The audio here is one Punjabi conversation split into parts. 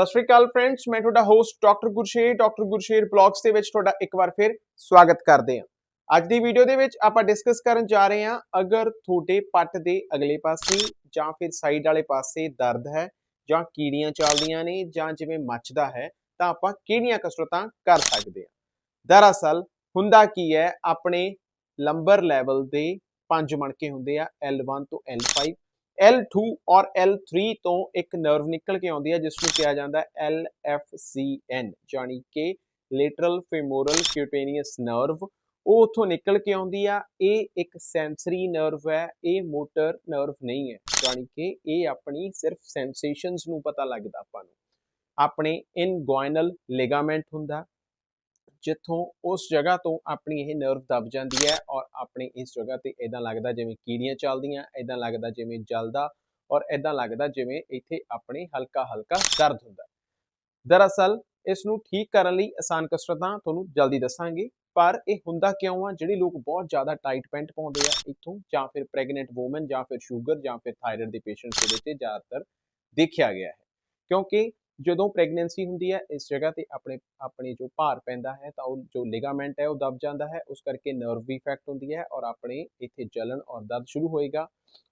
ਸਤਿ ਸ਼੍ਰੀ ਅਕਾਲ ਫਰੈਂਡਸ ਮੈਂ ਤੁਹਾਡਾ host doctor Gursher doctor Gursher vlogs ਦੇ ਵਿੱਚ ਤੁਹਾਡਾ ਇੱਕ ਵਾਰ ਫਿਰ ਸਵਾਗਤ ਕਰਦੇ ਹਾਂ। ਅੱਜ ਦੀ ਵੀਡੀਓ ਦੇ ਵਿੱਚ ਆਪਾਂ ਡਿਸਕਸ ਕਰਨ ਜਾ ਰਹੇ ਹਾਂ ਅਗਰ ਤੁਹਾਡੇ ਪੱਟ ਦੇ ਅਗਲੇ ਪਾਸੇ ਜਾਂ ਫਿਰ ਸਾਈਡ ਵਾਲੇ ਪਾਸੇ ਦਰਦ ਹੈ ਜਾਂ ਕੀੜੀਆਂ ਚੱਲਦੀਆਂ ਨੇ ਜਾਂ ਜਿਵੇਂ ਮੱਚਦਾ ਹੈ, ਤਾਂ ਆਪਾਂ ਕਿਹੜੀਆਂ ਕਸਰਤਾਂ ਕਰ ਸਕਦੇ ਹਾਂ? ਦਰਅਸਲ ਹੁੰਦਾ ਕੀ ਹੈ, ਆਪਣੇ ਲੰਬਰ ਲੈਵਲ ਦੇ ਪੰਜ ਮਣਕੇ ਹੁੰਦੇ ਆ L1 ਤੋਂ L5 L2 ਔਰ L3 ਤੋਂ ਇੱਕ ਨਰਵ ਨਿਕਲ ਕੇ ਆਉਂਦੀ ਹੈ, ਜਿਸ ਨੂੰ ਕਿਹਾ ਜਾਂਦਾ ਹੈ LFCN ਜਾਨੀ ਕਿ ਲੇਟਰਲ ਫੇਮੋਰਲ ਕਿਊਟੇਨੀਅਸ ਨਰਵ ਉਹ ਉੱਥੋਂ ਨਿਕਲ ਕੇ ਆਉਂਦੀ ਆ, ਇਹ ਇੱਕ ਸੈਂਸਰੀ ਨਰਵ ਹੈ, ਇਹ ਮੋਟਰ ਨਰਵ ਨਹੀਂ ਹੈ ਜਾਨੀ ਕਿ ਇਹ ਆਪਣੀ ਸਿਰਫ ਸੈਂਸੇਸ਼ਨਸ ਨੂੰ ਪਤਾ ਲੱਗਦਾ ਆਪਾਂ ਨੂੰ। ਆਪਣੇ ਇਨਗੁਇਨਲ ਲਿਗਾਮੈਂਟ ਹੁੰਦਾ ਜਿੱਥੋਂ ਉਸ ਜਗ੍ਹਾ ਤੋਂ ਆਪਣੀ ਇਹ ਨਰਵ ਦਬ ਜਾਂਦੀ ਹੈ ਔਰ ਆਪਣੇ ਇਸ ਜਗ੍ਹਾ ਤੇ ਇਦਾਂ ਲੱਗਦਾ ਜਿਵੇਂ ਕੀੜੀਆਂ ਚੱਲਦੀਆਂ ਇਦਾਂ ਲੱਗਦਾ ਜਿਵੇਂ ਜਲਦਾ ਔਰ ਇਦਾਂ ਲੱਗਦਾ ਜਿਵੇਂ ਇੱਥੇ ਆਪਣੇ ਹਲਕਾ ਹਲਕਾ ਦਰਦ ਹੁੰਦਾ। ਦਰਅਸਲ ਇਸ ਨੂੰ ਠੀਕ ਕਰਨ ਲਈ ਆਸਾਨ ਕਸਰਤਾਂ ਤੁਹਾਨੂੰ ਜਲਦੀ ਦੱਸਾਂਗੇ, ਪਰ ਇਹ ਹੁੰਦਾ ਕਿਉਂ ਆ? ਜਿਹੜੇ ਲੋਕ ਬਹੁਤ ਜ਼ਿਆਦਾ ਟਾਈਟ ਪੈਂਟ ਪਾਉਂਦੇ ਆ, ਇੱਥੋਂ ਜਾਂ ਫਿਰ ਪ੍ਰੈਗਨੈਂਟ ਔਮਨ ਜਾਂ ਫਿਰ ਸ਼ੂਗਰ ਜਾਂ ਫਿਰ ਥਾਇਰਾਇਡ ਦੇ ਪੇਸ਼ੈਂਟਸ ਦੇ ਵਿੱਚ ਜ਼ਿਆਦਾਤਰ ਦੇਖਿਆ ਗਿਆ ਹੈ। ਕਿਉਂਕਿ ਜਦੋਂ ਪ੍ਰੈਗਨੈਂਸੀ ਹੁੰਦੀ ਹੈ, ਇਸ ਜਗ੍ਹਾ ਤੇ ਆਪਣੇ ਆਪਣੇ ਜੋ ਭਾਰ ਪੈਂਦਾ ਹੈ, ਤਾਂ ਉਹ ਜੋ ਲਿਗਾਮੈਂਟ ਹੈ, ਉਹ ਦਬ ਜਾਂਦਾ ਹੈ, ਉਸ ਕਰਕੇ ਨਰਵ ਵੀ ਇਫੈਕਟ ਹੁੰਦੀ ਹੈ ਔਰ ਆਪਣੇ ਇੱਥੇ ਜਲਨ ਔਰ ਦਰਦ ਸ਼ੁਰੂ ਹੋਏਗਾ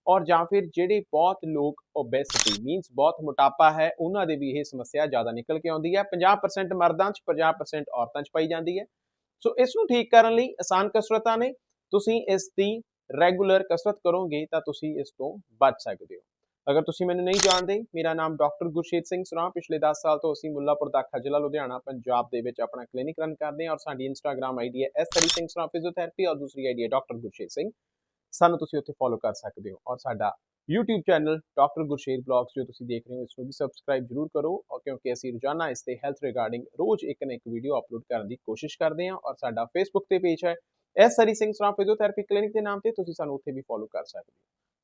ਔਰ ਜਾਂ ਫਿਰ ਜਿਹੜੇ ਬਹੁਤ ਲੋਕ ਓਬੈਸਿਟੀ ਮੀਨਸ ਬਹੁਤ ਮੋਟਾਪਾ ਹੈ, ਉਹਨਾਂ ਦੇ ਵੀ ਇਹ ਸਮੱਸਿਆ ਜ਼ਿਆਦਾ ਨਿਕਲ ਕੇ ਆਉਂਦੀ ਹੈ। 50% ਮਰਦਾਂ 'ਚ 50% ਔਰਤਾਂ 'ਚ ਪਾਈ ਜਾਂਦੀ ਹੈ। ਸੋ ਇਸ ਨੂੰ ਠੀਕ ਕਰਨ ਲਈ ਆਸਾਨ ਕਸਰਤਾਂ ਨੇ। ਤੁਸੀਂ ਇਸ ਦੀ ਰੈਗੂਲਰ ਕਸਰਤ ਕਰੋਗੇ ਤਾਂ ਤੁਸੀਂ ਇਸ ਤੋਂ ਬਚ ਸਕਦੇ ਹੋ। ਅਗਰ ਤੁਸੀਂ ਮੈਨੂੰ ਨਹੀਂ ਜਾਣਦੇ, ਮੇਰਾ ਨਾਮ ਡਾਕਟਰ ਗੁਰਸ਼ੇਤ ਸਿੰਘ ਸੁਰਾ ਪਿਛਲੇ 10 ਸਾਲ ਤੋਂ ਅਸੀਂ ਮੁੱਲਾਪੁਰ ਦਾਖਾ ਜ਼ਿਲ੍ਹਾ ਲੁਧਿਆਣਾ, ਪੰਜਾਬ ਦੇ ਵਿੱਚ ਆਪਣਾ ਕਲੀਨਿਕ ਰਨ ਕਰਦੇ ਹਾਂ ਔਰ ਸਾਡੀ ਇੰਸਟਾਗ੍ਰam ਆਈਡੀ ਹੈ ਐਸ ਹਰੀ ਸਿੰਘ ਸੁਰਾ ਫਿਜ਼ੀਓਥੈਰੇਪੀ ਔਰ ਦੂਸਰੀ ਆਈਡੀ ਹੈ ਡਾਕਟਰ ਗੁਰਸ਼ੇਤ ਸਿੰਘ। ਸਾਨੂੰ ਤੁਸੀਂ ਉੱਥੇ ਫੋਲੋ ਕਰ ਸਕਦੇ ਹੋ ਔਰ ਸਾਡਾ YouTube channel doctor Gursher vlogs ਜੋ ਤੁਸੀਂ ਦੇਖ ਰਹੇ ਹੋ ਇਸ ਨੂੰ ਵੀ ਸਬਸਕ੍ਰਾਈਬ ਜ਼ਰੂਰ ਕਰੋ ਔਰ ਕਿਉਂਕਿ ਅਸੀਂ ਰੋਜ਼ਾਨਾ ਇਸ ਤੇ ਹੈਲਥ ਰਿਗਾਰਡਿੰਗ ਰੋਜ਼ ਇੱਕ ਨਾ ਇੱਕ ਵੀਡੀਓ ਅਪਲੋਡ ਕਰਨ ਦੀ ਕੋਸ਼ਿਸ਼ ਕਰਦੇ ਹਾਂ ਔਰ ਸਾਡਾ Facebook ਤੇ ਪੇਜ ਹੈ S Hari Singh Sura physiotherapy clinic ਦੇ ਨਾਮ ਤੇ, ਤੁਸੀਂ ਸਾਨੂੰ ਉੱਥੇ ਵੀ ਫੋਲੋ ਕਰ ਸਕਦੇ ਹੋ।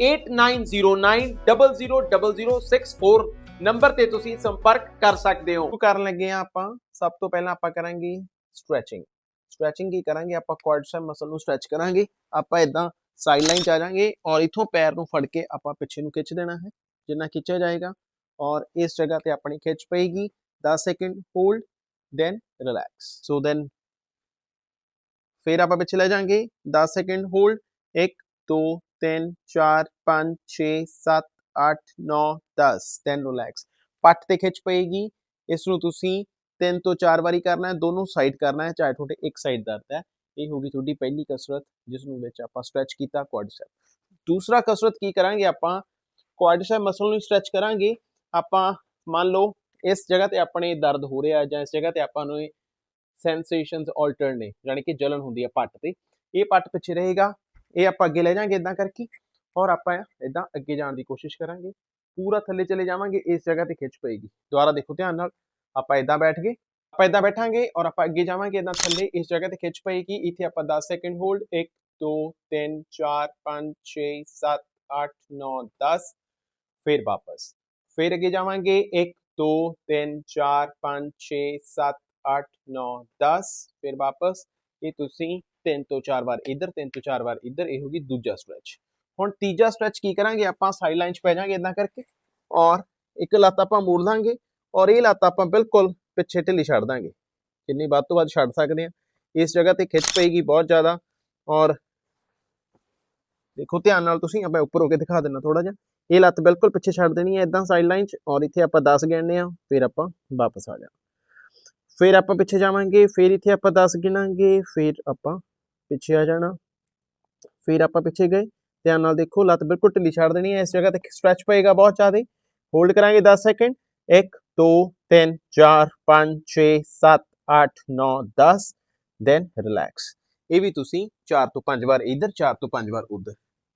8909000064 ਨੰਬਰ ਤੇ ਤੁਸੀਂ ਸੰਪਰਕ ਕਰ ਸਕਦੇ ਹੋ। ਕਰਨ ਲੱਗੇ ਆ ਆਪਾਂ। ਸਭ ਤੋਂ ਪਹਿਲਾਂ ਆਪਾਂ ਕਰਾਂਗੇ ਸਟ੍ਰੈਚਿੰਗ ਸਟ੍ਰੈਚਿੰਗ ਕੀ ਕਰਾਂਗੇ? ਆਪਾਂ ਕੁਆਡਸੈਪ ਮਸਲ ਨੂੰ ਸਟ੍ਰੈਚ ਕਰਾਂਗੇ। ਆਪਾਂ ਇਦਾਂ ਸਾਈਡ ਲਾਈਨ ਚ ਆ ਜਾਾਂਗੇ ਔਰ ਇਥੋਂ ਪੈਰ ਨੂੰ ਫੜ ਕੇ ਆਪਾਂ ਪਿੱਛੇ ਨੂੰ ਖਿੱਚ ਦੇਣਾ ਹੈ, ਜਿੰਨਾ ਖਿੱਚਿਆ ਜਾਏਗਾ। ਔਰ ਇਸ ਜਗ੍ਹਾ ਤੇ ਆਪਣੀ ਖਿੱਚ ਪਏਗੀ। 10 second hold, then relax. So then ਫਿਰ ਆਪਾਂ ਪਿੱਛੇ ਲੈ ਜਾਾਂਗੇ। 10 ਸੈਕਿੰਡ ਹੋਲਡ 1 2 3 4 5 6 7 8 9 10 ਦੈਨ ਰਿਲੈਕਸ ਪੱਟ ਤੇ ਖਿੱਚ ਪਏਗੀ। ਇਸ ਨੂੰ ਤੁਸੀਂ ਤਿੰਨ ਤੋਂ ਚਾਰ ਵਾਰੀ ਕਰਨਾ ਹੈ। ਦੋਨੋਂ ਸਾਈਡ ਕਰਨਾ ਹੈ। ਚਾਹੇ ਤੁਹਾਡੇ ਇੱਕ ਸਾਈਡ ਦਰਦ ਹੈ। ਇਹ ਹੋਗੀ ਤੁਹਾਡੀ ਪਹਿਲੀ ਕਸਰਤ ਜਿਸ ਨੂੰ ਵਿੱਚ ਆਪਾਂ ਸਟ੍ਰੈਚ ਕੀਤਾ ਕੁਆਡਸੈਪ ਦੂਸਰਾ ਕਸਰਤ ਕੀ ਕਰਾਂਗੇ ਆਪਾਂ? ਕੁਆਡਸੈਪ ਮਸਲ ਨੂੰ ਸਟ੍ਰੈਚ ਕਰਾਂਗੇ। ਆਪਾਂ ਮੰਨ ਲਓ, ਇਸ ਜਗ੍ਹਾ ਤੇ ਆਪਣੇ ਦਰਦ ਹੋ ਰਿਹਾ ਜਾਂ ਇਸ ਜਗ੍ਹਾ ਤੇ ਆਪਾਂ ਨੂੰ ਸੈਂਸੇਸ਼ਨਸ ਆਲਟਰ ਨੇ ਯਾਨੀ ਕਿ ਜਲਨ ਹੁੰਦੀ ਹੈ ਪੱਟ ਤੇ। ਇਹ ਪੱਟ ਪਿੱਛੇ ਰਹੇਗਾ। ਇਹ ਆਪਾਂ ਅੱਗੇ ਲੈ ਜਾਾਂਗੇ ਇਦਾਂ ਕਰਕੇ ਔਰ ਆਪਾਂ ਇਦਾਂ ਅੱਗੇ ਜਾਣ ਦੀ ਕੋਸ਼ਿਸ਼ ਕਰਾਂਗੇ। ਪੂਰਾ ਥੱਲੇ ਚਲੇ ਜਾਵਾਂਗੇ, ਇਸ ਜਗ੍ਹਾ ਤੇ ਖਿੱਚ ਪਏਗੀ। ਦੁਬਾਰਾ ਦੇਖੋ ਧਿਆਨ ਨਾਲ, ਆਪਾਂ ਇਦਾਂ ਬੈਠ ਗਏ, ਆਪਾਂ ਇਦਾਂ ਬੈਠਾਂਗੇ ਔਰ ਆਪਾਂ ਅੱਗੇ ਜਾਵਾਂਗੇ ਇਦਾਂ ਥੱਲੇ ਇਸ ਜਗ੍ਹਾ ਤੇ ਖਿੱਚ ਪਏਗੀ। ਇੱਥੇ ਆਪਾਂ 10 ਸੈਕਿੰਡ ਹੋਲਡ 1 2 3 4 5 6 7 8 9 10 ਫਿਰ ਵਾਪਸ। ਫਿਰ ਅੱਗੇ ਜਾਵਾਂਗੇ 1 2 3 4 5 6 7 8 9 10 ਫਿਰ ਵਾਪਸ। ਇਹ ਤੁਸੀਂ ਤਿੰਨ ਤੋਂ ਚਾਰ ਵਾਰ ਇੱਧਰ, ਤਿੰਨ ਤੋਂ ਚਾਰ ਵਾਰ ਇੱਧਰ, ਇਹ ਹੋਗੀ ਦੂਜਾ ਸਟ੍ਰੈਚ ਹੁਣ ਤੀਜਾ ਸਟ੍ਰੈਚ ਕੀ ਕਰਾਂਗੇ? ਆਪਾਂ ਸਾਈਡ ਲਾਈਨ 'ਚ ਪੈ ਜਾਾਂਗੇ ਇਦਾਂ ਕਰਕੇ ਔਰ ਇੱਕ ਲੱਤ ਆਪਾਂ ਮੋੜ ਦਾਂਗੇ ਔਰ ਇਹ ਲੱਤ ਆਪਾਂ ਬਿਲਕੁਲ ਪਿੱਛੇ ਢਿੱਲੀ ਛੱਡ ਦਾਂਗੇ। ਜਿੰਨੀ ਵੱਧ ਤੋਂ ਵੱਧ ਛੱਡ ਸਕਦੇ ਆ ਇਸ ਜਗ੍ਹਾ ਤੇ ਖਿੱਚ ਪਏਗੀ ਬਹੁਤ ਜ਼ਿਆਦਾ ਔਰ ਦੇਖੋ ਧਿਆਨ ਨਾਲ ਤੁਸੀਂ ਆਪਾਂ ਉੱਪਰ ਹੋ ਕੇ ਦਿਖਾ ਦਿੰਨਾ ਥੋੜਾ ਜਿਹਾ। ਇਹ ਲੱਤ ਬਿਲਕੁਲ ਪਿੱਛੇ ਛੱਡ ਦੇਣੀ ਹੈ ਇਦਾਂ ਸਾਈਡ ਲਾਈਨ 'ਚ ਔਰ ਇੱਥੇ ਆਪਾਂ 10 ਗਿਣਨੇ ਆ ਫਿਰ ਆਪਾਂ ਵਾਪਸ ਆ ਜਾਣਾ। ਫਿਰ ਆਪਾਂ ਪਿੱਛੇ ਜਾਵਾਂਗੇ, ਫਿਰ ਇੱਥੇ ਆਪਾਂ 10 ਗਿਣਾਂਗੇ, ਫਿਰ ਆਪਾਂ ਪਿੱਛੇ ਆ ਜਾਣਾ। ਫਿਰ ਆਪਾਂ ਪਿੱਛੇ ਗਏ। ਧਿਆਨ ਨਾਲ ਦੇਖੋ, ਲੱਤ ਬਿਲਕੁਲ ਢਿੱਲੀ ਛੱਡ ਦੇਣੀ ਹੈ। ਇਸ ਜਗ੍ਹਾ ਤੇ ਸਟ੍ਰੈਚ ਪਏਗਾ ਬਹੁਤ ਜ਼ਿਆਦਾ। ਹੋਲਡ ਕਰਾਂਗੇ 10 ਸੈਕਿੰਡ 1 2 3 4 5 6 7 8 9 10 ਦੈਨ ਰਿਲੈਕਸ ਇਹ ਵੀ ਤੁਸੀਂ 4 ਤੋਂ 5 ਵਾਰ ਇਧਰ 4 ਤੋਂ 5 ਵਾਰ ਉੱਧਰ।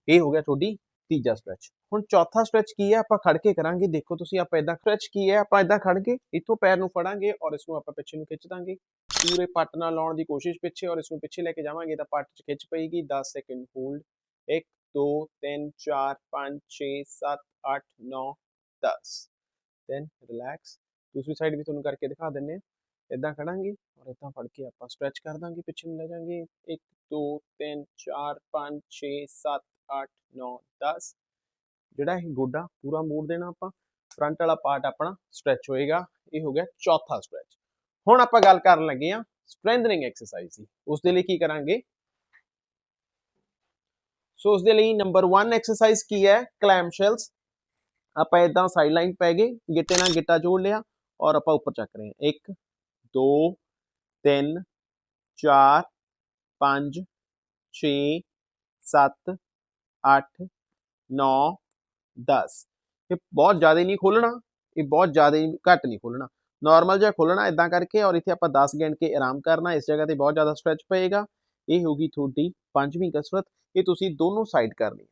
ਇਹ ਹੋ ਗਿਆ ਤੁਹਾਡੀ ਤੀਜਾ ਸਟ੍ਰੈਚ ਹੁਣ ਚੌਥਾ ਸਟ੍ਰੈਚ ਕੀ ਹੈ? ਆਪਾਂ ਖੜ ਕੇ ਕਰਾਂਗੇ। ਦੇਖੋ ਤੁਸੀਂ ਆਪਾਂ ਇਦਾਂ ਸਟ੍ਰੈਚ ਕੀ ਹੈ? ਆਪਾਂ ਇਦਾਂ ਖੜ ਕੇ ਇੱਥੋਂ ਪੈਰ ਨੂੰ ਫੜਾਂਗੇ ਔਰ ਇਸ ਨੂੰ ਆਪਾਂ ਪਿੱਛੇ ਨੂੰ ਖਿੱਚ ਦਾਂਗੇ। ਪੂਰੇ ਪੱਟ ਨਾਲ ਲਾਉਣ ਦੀ ਕੋਸ਼ਿਸ਼ ਪਿੱਛੇ ਔਰ ਇਸ ਨੂੰ ਪਿੱਛੇ ਲੈ ਕੇ ਜਾਵਾਂਗੇ ਤਾਂ ਪੱਟ 'ਚ ਖਿੱਚ ਪਏਗੀ। 10 ਸੈਕਿੰਡ ਹੋਲਡ। 1 2 3 4 5 6 7 8 9 10 then relax. ਦੂਸਰੀ ਸਾਈਡ ਵੀ ਤੁਹਾਨੂੰ ਕਰਕੇ ਦਿਖਾ ਦਿੰਨੇ ਆ ਇਦਾਂ ਖੜਾਂਗੇ ਔਰ ਇਦਾਂ ਫੜ ਕੇ ਆਪਾਂ ਸਟ੍ਰੈਚ ਕਰ ਦਾਂਗੇ, ਪਿੱਛੇ ਨੂੰ ਲੈ ਜਾਾਂਗੇ। 1 2 3 4 5 6 7 8 9 10 ਜਿਹੜਾ ਇਹ ਗੋਡਾ ਪੂਰਾ ਮੋੜ ਦੇਣਾ ਆਪਾਂ, ਫਰੰਟ ਵਾਲਾ ਪਾਰਟ ਆਪਣਾ ਸਟ੍ਰੈਚ ਹੋਏਗਾ। ਇਹ ਹੋ ਗਿਆ ਚੌਥਾ ਸਟ੍ਰੈਚ। ਹੁਣ ਆਪਾਂ ਗੱਲ ਕਰਨ ਲੱਗੇ ਆ ਸਟਰੈਂਥਨਿੰਗ ਐਕਸਰਸਾਈਜ਼ ਦੀ। ਉਸ ਦੇ ਲਈ ਕੀ ਕਰਾਂਗੇ? ਸੋ ਉਸ ਦੇ ਲਈ ਨੰਬਰ 1 ਐਕਸਰਸਾਈਜ਼ ਕੀ ਹੈ? ਕਲੈਮ ਸ਼ੈਲਸ ਆਪਾਂ ਇਦਾਂ ਸਾਈਡ ਲਾਈਨ ਪੈ ਗਏ, ਗਿੱਟੇ ਨਾਲ ਗਿੱਟਾ ਜੋੜ ਲਿਆ ਔਰ ਆਪਾਂ ਉੱਪਰ ਚੱਕ ਰਹੇ ਹਾਂ। 1 2 3 4 5 6 7 8 9 10 ਇਹ ਬਹੁਤ ਜ਼ਿਆਦਾ ਨਹੀਂ ਖੋਲਣਾ ਇਹ ਬਹੁਤ ਜ਼ਿਆਦਾ ਘੱਟ ਨਹੀਂ ਖੋਲਣਾ ਨਾਰਮਲ ਜਿਹਾ ਖੋਲਣਾ ਇਦਾਂ ਕਰਕੇ ਔਰ ਇੱਥੇ ਆਪਾਂ 10 ਗਿਣ ਕੇ ਆਰਾਮ ਕਰਨਾ, ਇਸ ਜਗ੍ਹਾ ਤੇ ਬਹੁਤ ਜ਼ਿਆਦਾ ਸਟ੍ਰੈਚ ਪਏਗਾ। ਇਹ ਹੋਗੀ ਤੁਹਾਡੀ ਪੰਜਵੀਂ ਕਸਰਤ, ਇਹ ਤੁਸੀਂ ਦੋਨੋਂ ਸਾਈਡ ਕਰਨੀ ਹੈ।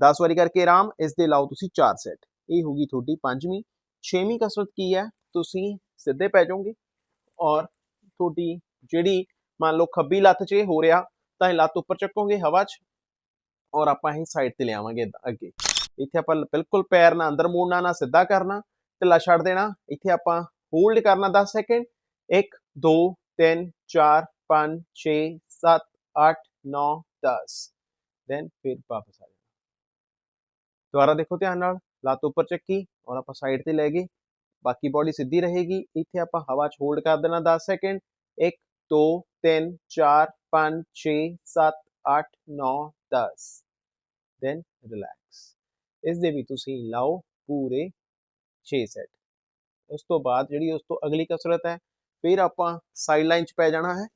10 ਵਾਰੀ ਕਰਕੇ ਆਰਾਮ, ਇਸ ਦੇ ਲਾਓ ਤੁਸੀਂ 4 ਸੈਟ ਇਹ ਹੋਗੀ ਤੁਹਾਡੀ ਪੰਜਵੀਂ। ਛੇਵੀਂ ਕਸਰਤ ਕੀ ਹੈ? ਤੁਸੀਂ ਸਿੱਧੇ ਪੈ ਜਾਓਗੇ ਔਰ ਤੁਹਾਡੀ ਜਿਹੜੀ ਮੰਨ ਲਓ ਖੱਬੀ ਲੱਤ 'ਚ ਇਹ ਹੋ ਰਿਹਾ, ਤਾਂ ਇਹ ਲੱਤ ਉੱਪਰ ਚੱਕੋਗੇ ਹਵਾ 'ਚ ਔਰ ਆਪਾਂ ਇਹ ਸਾਈਡ ਤੇ ਲਿਆਵਾਂਗੇ ਅੱਗੇ। ਇੱਥੇ ਆਪਾਂ ਬਿਲਕੁਲ ਪੈਰ ਨਾਲ ਅੰਦਰ ਮੋੜਨਾ, ਨਾ ਸਿੱਧਾ ਕਰਨਾ, ਢਿੱਲਾ ਛੱਡ ਦੇਣਾ। ਇੱਥੇ ਆਪਾਂ ਹੋਲਡ ਕਰਨਾ 10 ਸੈਕਿੰਡ 1 2 3 4 5 6 7 8 9 10 ਦੈਨ ਫਿਰ ਵਾਪਸ ਆ ਜਾਣਾ। ਦੁਬਾਰਾ ਦੇਖੋ ਧਿਆਨ ਨਾਲ। ਲੱਤ ਉੱਪਰ ਚੱਕੀ ਔਰ ਆਪਾਂ ਸਾਈਡ ਤੇ ਲੈ ਗਏ। ਬਾਕੀ ਬਾਡੀ ਸਿੱਧੀ ਰਹੇਗੀ। ਇੱਥੇ ਆਪਾਂ ਹਵਾ 'ਚ ਹੋਲਡ ਕਰ ਦੇਣਾ 10 ਸੈਕਿੰਡ 1 2 3 4 5 6 7 8 9 10 ਦੈਨ ਰਿਲੈਕਸ ਇਸ ਦੇ ਵੀ ਤੁਸੀਂ ਲਾਓ ਪੂਰੇ 6 ਸੈਟ ਉਸ ਤੋਂ ਬਾਅਦ ਜਿਹੜੀ ਉਸ ਤੋਂ ਅਗਲੀ ਕਸਰਤ ਹੈ ਫਿਰ ਆਪਾਂ ਸਾਈਡ ਲਾਈਨ 'ਚ ਪੈ ਜਾਣਾ ਹੈ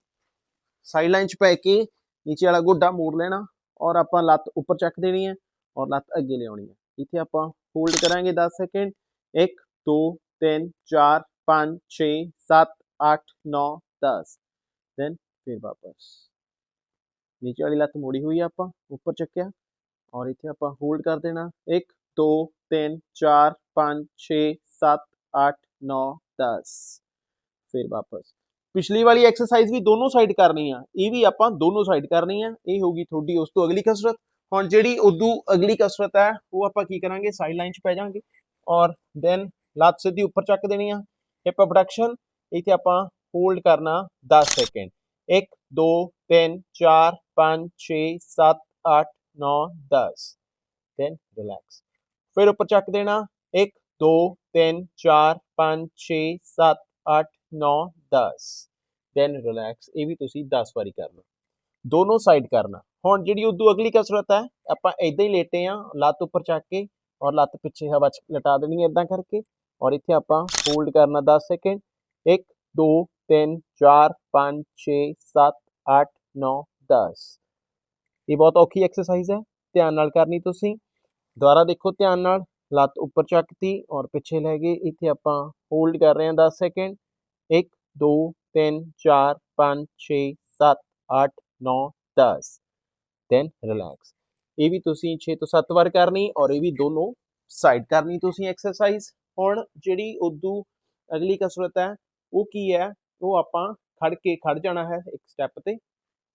ਸਾਈਡ ਲਾਈਨ 'ਚ ਪੈ ਕੇ ਨੀਚੇ ਵਾਲਾ ਗੋਡਾ ਮੋੜ ਲੈਣਾ ਔਰ ਆਪਾਂ ਲੱਤ ਉੱਪਰ ਚੱਕ ਦੇਣੀ ਹੈ ਔਰ ਲੱਤ ਅੱਗੇ ਲਿਆਉਣੀ ਹੈ ਇੱਥੇ ਆਪਾਂ ਹੋਲਡ ਕਰਾਂਗੇ 10 ਸੈਕਿੰਡ 1 2 3 4 5 6 7 8 9 10 ਦੈਨ ਫਿਰ ਵਾਪਸ ਨੀਚੇ ਵਾਲੀ ਲੱਤ ਮੋੜੀ ਹੋਈ ਆ ਆਪਾਂ ਉੱਪਰ ਚੱਕਿਆ ਔਰ ਇੱਥੇ ਆਪਾਂ ਹੋਲਡ ਕਰ ਦੇਣਾ 1 2 3 4 5 6 7 8 9 10 ਫਿਰ ਵਾਪਸ ਪਿਛਲੀ ਵਾਲੀ ਐਕਸਰਸਾਈਜ਼ ਵੀ ਦੋਨੋਂ ਸਾਈਡ ਕਰਨੀ ਆ ਇਹ ਵੀ ਆਪਾਂ ਦੋਨੋਂ ਸਾਈਡ ਕਰਨੀ ਆ ਇਹ ਹੋਗੀ ਤੁਹਾਡੀ ਉਸ ਤੋਂ ਅਗਲੀ ਕਸਰਤ ਹੁਣ ਜਿਹੜੀ ਉਦੋਂ ਅਗਲੀ ਕਸਰਤ ਹੈ ਉਹ ਆਪਾਂ ਕੀ ਕਰਾਂਗੇ ਸਾਈਡ ਲਾਈਨ 'ਚ ਪੈ ਜਾਾਂਗੇ ਔਰ ਦੈਨ ਲੱਤ ਸਿੱਧੀ ਉੱਪਰ ਚੱਕ ਦੇਣੀ ਆ ਹਿਪ ਅਬਡਕਸ਼ਨ ਇੱਥੇ ਆਪਾਂ ਹੋਲਡ ਕਰਨਾ 10 ਸੈਕਿੰਡ 1 2 3 4 5 6 7 8 9 10 ਦੈਨ ਰਿਲੈਕਸ ਫਿਰ ਉੱਪਰ ਚੱਕ ਦੇਣਾ 1 2 3 4 5 6 7 8 9 10 ਦੈਨ ਰਿਲੈਕਸ ਇਹ ਵੀ ਤੁਸੀਂ 10 ਵਾਰੀ ਕਰਨਾ। ਦੋਨੋਂ ਸਾਈਡ ਕਰਨਾ। ਹੁਣ ਜਿਹੜੀ ਉਦੋਂ ਅਗਲੀ ਕਸਰਤ ਹੈ, ਆਪਾਂ ਇਦਾਂ ਹੀ ਲੇਟੇ ਆ, ਲੱਤ ਉੱਪਰ ਚੱਕ ਕੇ ਔਰ ਲੱਤ ਪਿੱਛੇ ਹਵਾ 'ਚ ਲਟਾ ਦੇਣੀ ਹੈ ਇਦਾਂ ਕਰਕੇ ਔਰ ਇੱਥੇ ਆਪਾਂ ਹੋਲਡ ਕਰਨਾ 10 ਸੈਕਿੰਡ 1 2 3 4 5 6 7 8 9 10 ਇਹ ਬਹੁਤ ਔਖੀ ਐਕਸਰਸਾਈਜ਼ ਹੈ। ਧਿਆਨ ਨਾਲ ਕਰਨੀ ਤੁਸੀਂ। ਦੁਬਾਰਾ ਦੇਖੋ ਧਿਆਨ ਨਾਲ। ਲੱਤ ਉੱਪਰ ਚੱਕਤੀ ਔਰ ਪਿੱਛੇ ਲੈ ਗਏ ਇੱਥੇ ਆਪਾਂ ਹੋਲਡ ਕਰ ਰਹੇ ਹਾਂ 10 ਸੈਕਿੰਡ 1 2 3 4 5 6 7 8 9 10 ਦੈਨ ਰਿਲੈਕਸ ਇਹ ਵੀ ਤੁਸੀਂ 6 ਤੋਂ 7 ਵਾਰ ਕਰਨੀ ਔਰ ਇਹ ਵੀ ਦੋਨੋਂ ਸਾਈਡ ਕਰਨੀ ਤੁਸੀਂ ਐਕਸਰਸਾਈਜ਼ ਹੁਣ ਜਿਹੜੀ ਉਦੋਂ ਅਗਲੀ ਕਸਰਤ ਹੈ, ਉਹ ਕੀ ਹੈ? ਉਹ ਆਪਾਂ ਖੜ ਕੇ ਖੜ ਜਾਣਾ ਹੈ ਇੱਕ ਸਟੈਪ ਤੇ।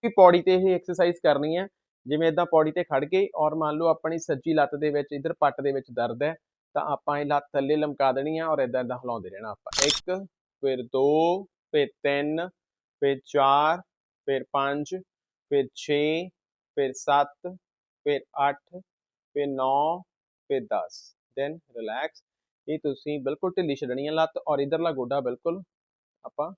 ਵੀ ਪੌੜੀ ਤੇ ਇਹ ਐਕਸਰਸਾਈਜ਼ ਕਰਨੀ ਹੈ। ਜਿਵੇਂ ਇਦਾਂ ਪੌੜੀ ਤੇ ਖੜ ਗਏ ਔਰ ਮੰਨ ਲਓ ਆਪਣੀ ਸੱਜੀ ਲੱਤ ਦੇ ਵਿੱਚ, ਇਧਰ ਪੱਟ ਦੇ ਵਿੱਚ ਦਰਦ ਹੈ, ਤਾਂ ਆਪਾਂ ਇਹ ਲੱਤ ਥੱਲੇ ਲਮਕਾ ਦੇਣੀ ਆ ਔਰ ਇਦਾਂ ਇਦਾਂ ਹਿਲਾਉਂਦੇ ਰਹਿਣਾ ਆਪਾਂ। ਇੱਕ, ਫਿਰ ਦੋ, ਫਿਰ ਤਿੰਨ, ਫਿਰ ਚਾਰ, ਫਿਰ ਪੰਜ, ਫਿਰ 6 ਫਿਰ 7 ਫਿਰ 8 ਫਿਰ 9 ਫਿਰ 10 ਦੈਨ ਰਿਲੈਕਸ ਇਹ ਤੁਸੀਂ ਬਿਲਕੁਲ ਢਿੱਲੀ ਛੱਡਣੀ ਹੈ ਲੱਤ ਔਰ ਇਧਰਲਾ ਗੋਡਾ ਬਿਲਕੁਲ ਆਪਾਂ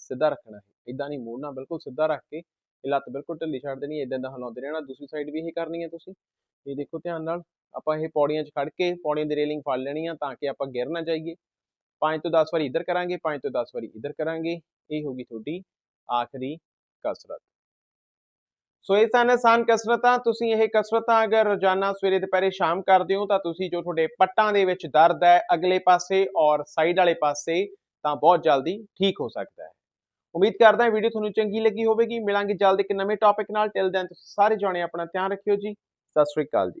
ਸਿੱਧਾ ਰੱਖਣਾ ਹੈ। ਇਦਾਂ ਨਹੀਂ ਮੋੜਨਾ, ਬਿਲਕੁਲ ਸਿੱਧਾ ਰੱਖ ਕੇ ਇਹ ਲੱਤ ਬਿਲਕੁਲ ਢਿੱਲੀ ਛੱਡ ਦੇਣੀ ਹੈ ਇਦਾਂ ਦਾ ਹਿਲਾਉਂਦੇ ਰਹਿਣਾ, ਦੂਸਰੀ ਸਾਈਡ ਵੀ ਇਹ ਕਰਨੀ ਹੈ ਤੁਸੀਂ। ਇਹ ਦੇਖੋ ਧਿਆਨ ਨਾਲ, ਆਪਾਂ ਇਹ ਪੌੜੀਆਂ 'ਚ ਖੜ ਕੇ, ਪੌੜੀਆਂ ਦੀ ਰੇਲਿੰਗ ਫੜ ਲੈਣੀ ਆ ਤਾਂ ਕਿ ਆਪਾਂ ਗਿਰ ਨਾ ਜਾਈਏ। 5 ਤੋਂ 10 ਵਾਰੀ ਇੱਧਰ ਕਰਾਂਗੇ 5 ਤੋਂ 10 ਵਾਰੀ ਇੱਧਰ ਕਰਾਂਗੇ, ਇਹ ਹੋਗੀ ਤੁਹਾਡੀ ਆਖਰੀ ਕਸਰਤ। ਸੋ ਇਹ ਸਨ ਆਸਾਨ ਕਸਰਤਾਂ, ਤੁਸੀਂ ਇਹ ਕਸਰਤਾਂ ਅਗਰ ਰੋਜ਼ਾਨਾ ਸਵੇਰੇ ਦੁਪਹਿਰੇ ਸ਼ਾਮ ਕਰਦੇ ਹੋ ਤਾਂ ਤੁਸੀਂ ਜੋ ਤੁਹਾਡੇ ਪੱਟਾਂ ਦੇ ਵਿੱਚ ਦਰਦ ਹੈ ਅਗਲੇ ਪਾਸੇ ਔਰ ਸਾਈਡ ਵਾਲੇ ਪਾਸੇ ਤਾਂ ਬਹੁਤ ਜਲਦੀ ਠੀਕ ਹੋ ਸਕਦਾ ਹੈ। ਉਮੀਦ ਕਰਦਾ ਹਾਂ ਵੀਡੀਓ ਤੁਹਾਨੂੰ ਚੰਗੀ ਲੱਗੀ ਹੋਵੇਗੀ। ਮਿਲਾਂਗੇ ਜਲਦ ਇੱਕ ਨਵੇਂ ਟੌਪਿਕ ਨਾਲ। ਟਿਲ ਦੈਨ ਤੁਸੀਂ ਸਾਰੇ ਜਾਣੇ ਆਪਣਾ ਧਿਆਨ ਰੱਖਿਓ ਜੀ। ਸਤਿ ਸ਼੍ਰੀ ਅਕਾਲ ਜੀ।